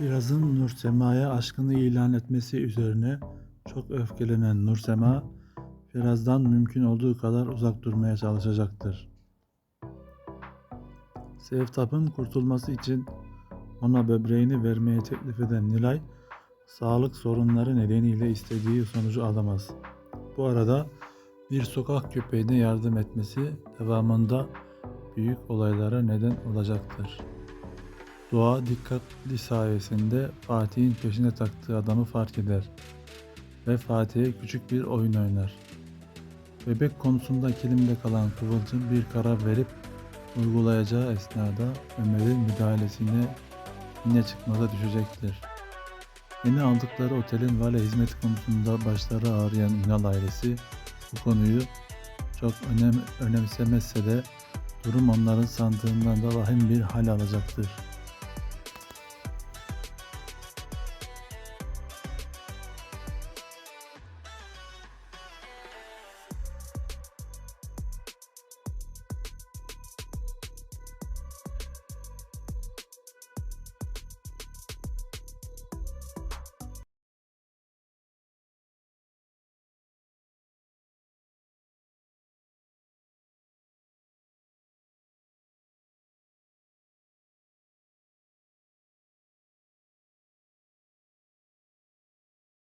Biraz'ın Nursema'ya aşkını ilan etmesi üzerine çok öfkelenen Nursema, Firaz'dan mümkün olduğu kadar uzak durmaya çalışacaktır. Sevtap'ın kurtulması için ona böbreğini vermeye teklif eden Nilay, sağlık sorunları nedeniyle istediği sonucu alamaz. Bu arada bir sokak köpeğine yardım etmesi devamında büyük olaylara neden olacaktır. Doğa dikkatli sayesinde Fatih'in peşine taktığı adamı fark eder ve Fatih'e küçük bir oyun oynar. Bebek konusunda kilimde kalan Kıvılcım bir karar verip uygulayacağı esnada Ömer'in müdahalesine yine çıkmaza düşecektir. Yeni aldıkları otelin vale hizmeti konusunda başları ağrıyan Ünal ailesi bu konuyu çok önem, önemsemezse de durum onların sandığından da vahim bir hal alacaktır.